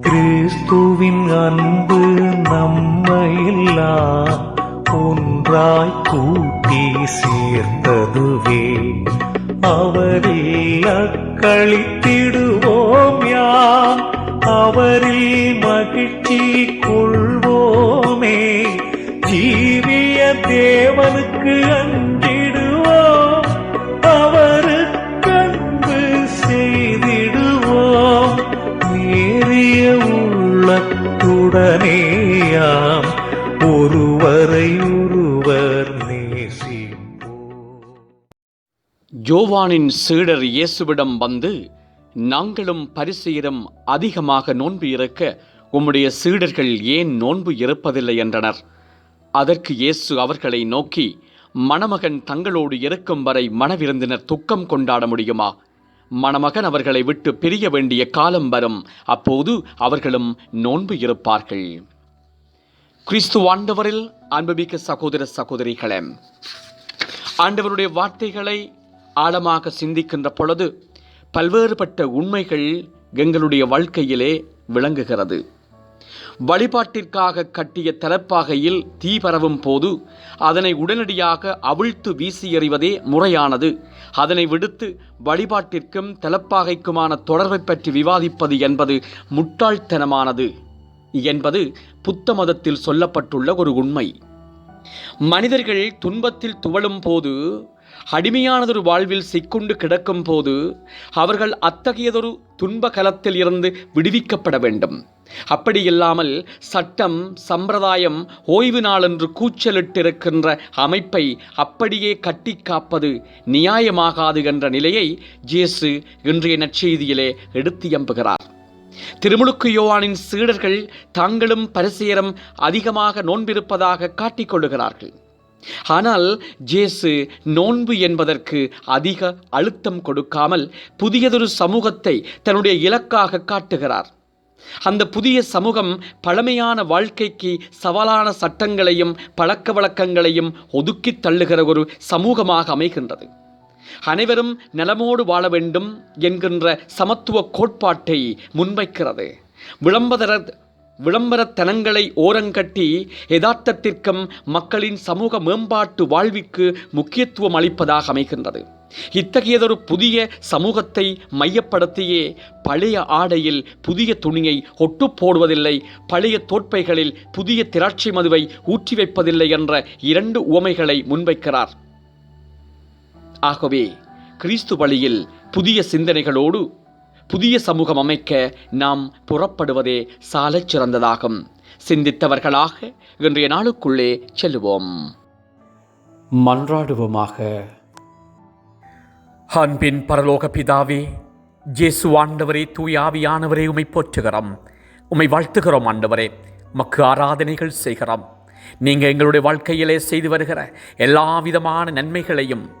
கிறிஸ்துவின் அன்பு நம்மையெல்லாம் ஒன்றாய் கூட்டி சேர்த்ததுவே. அவரில் அக்களித்திடுவோம் யாம். உள்ளத்துடனேயாம் ஒருவரை ஒருவர் ஜோவானின் சீடர் இயேசுவிடம் வந்து நாங்களும் பரிசீரம் அதிகமாக நோன்பு இருக்க உம்முடைய சீடர்கள் ஏன் நோன்பு இருப்பதில்லை என்றனர். அதற்கு இயேசு அவர்களை நோக்கி மணமகன் தங்களோடு இருக்கும் வரை மணவிருந்தினர் துக்கம் கொண்டாட முடியுமா? மணமகன் அவர்களை விட்டு பிரிய வேண்டிய காலம் வரும் அப்போது அவர்களும் நோன்பு இருப்பார்கள் கிறிஸ்து ஆண்டவரில் அன்புமிக்க சகோதர சகோதரிகளே ஆண்டவருடைய வார்த்தைகளை ஆழமாக சிந்திக்கின்ற பொழுது பல்வேறுபட்ட உண்மைகள் எங்களுடைய வாழ்க்கையிலே விளங்குகிறது. வழிபாட்டிற்காக கட்டிய தலப்பாகையில் தீ பரவும் போது அதனை உடனடியாக அவிழ்த்து வீசி எறிவதே முறையானது. அதனை விடுத்து வழிபாட்டிற்கும் தலப்பாகைக்குமான தொடர்பை பற்றி விவாதிப்பது என்பது முட்டாள்தனமானது. என்பது புத்த மதத்தில் சொல்லப்பட்டுள்ள ஒரு உண்மை. மனிதர்கள் துன்பத்தில் துவளும் போது அடிமையானதொரு வாழ்வில் சிக்குண்டு கிடக்கும் போது அவர்கள் அத்தகையதொரு துன்ப கலத்தில் இருந்து விடுவிக்கப்பட வேண்டும். அப்படியில்லாமல் சட்டம் சம்பிரதாயம் ஓய்வு நாளென்று கூச்சலிட்டிருக்கின்ற அமைப்பை அப்படியே கட்டி காப்பது நியாயமாகாது என்ற நிலையை ஜேசு இன்றைய நற்செய்தியிலே எடுத்து எம்புகிறார். திருமுழுக்கு யோவானின் சீடர்கள் தாங்களும் பரிசேரம் அதிகமாக நோன்பிருப்பதாக காட்டிக்கொள்ளுகிறார்கள். ஆனால் ஜேசு நோன்பு என்பதற்கு அதிக அழுத்தம் கொடுக்காமல் புதியதொரு சமூகத்தை தன்னுடைய இலக்காக காட்டுகிறார். அந்த புதிய சமூகம் பழமையான வாழ்க்கைக்கு சவாலான சட்டங்களையும் பழக்க வழக்கங்களையும் ஒதுக்கித் தள்ளுகிற ஒரு சமூகமாக அமைகின்றது. அனைவரும் நலமோடு வாழ வேண்டும் என்கின்ற சமத்துவ கோட்பாட்டை முன்வைக்கிறது. விளம்பர விளம்பரத்தனங்களை ஓரங்கட்டி யதார்த்தத்திற்கும் மக்களின் சமூக மேம்பாட்டு வாழ்விற்கு முக்கியத்துவம் அளிப்பதாக அமைகின்றது. இத்தகையதொரு புதிய சமூகத்தை மையப்படுத்தியே பழைய ஆடையில் புதிய துணியை ஒட்டு போடுவதில்லை பழைய தோற்பைகளில் புதிய திராட்சை மதுவை ஊற்றி வைப்பதில்லை என்ற இரண்டு உவமைகளை முன்வைக்கிறார். ஆகவே கிறிஸ்து வழியில் புதிய சிந்தனைகளோடு புதிய சமூகம் அமைக்க நாம் புறப்படுவதே சாலச் சிறந்ததாகும். சிந்தித்தவர்களாக இன்றைய நாளுக்குள்ளே செல்லுவோம் மன்றாடுவோமாக. அன்பின் பரலோக பிதாவே ஜேசு ஆண்டவரே தூய் ஆவியானவரே உமை போற்றுகிறோம். உமை வாழ்த்துகிறோம் ஆண்டவரே. மக்கு ஆராதனைகள் செய்கிறோம். நீங்கள் எங்களுடைய வாழ்க்கையிலே செய்து வருகிற எல்லா விதமான நன்மைகளையும்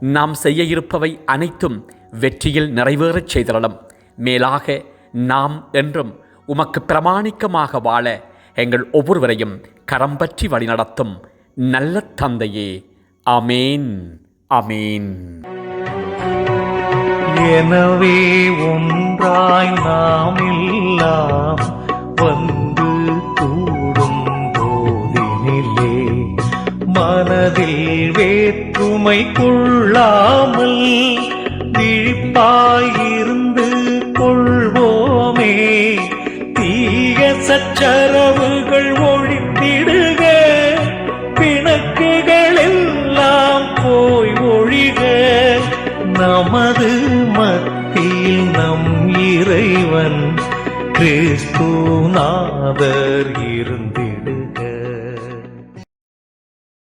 நாம் செய்ய இருப்பவை அனைத்தும் வெற்றியில் நிறைவேறச் செய்திடலாம் மேலாக நாம் என்றும் உமக்கு பிரமாணிக்கமாக வாழ எங்கள் ஒவ்வொருவரையும் கரம் பற்றி வழிநடத்தும் நல்ல தந்தையே. அமேன் அமேன் எனவே ஒன்றாய் நாம் எல்லாம் வந்து கூடும் போதினிலே மனதில் வேற்றுமை கொள்ளாமல் விழிப்பாயிருந்து கொள்வோமே. தீய சச்சரவுகள் ஒழித்திடுக. பிணக்குகள் எல்லாம் போய் ஒழிக. நமது மத்தியில் நம் இறைவன் கிறிஸ்து நாதர் இருந்திட.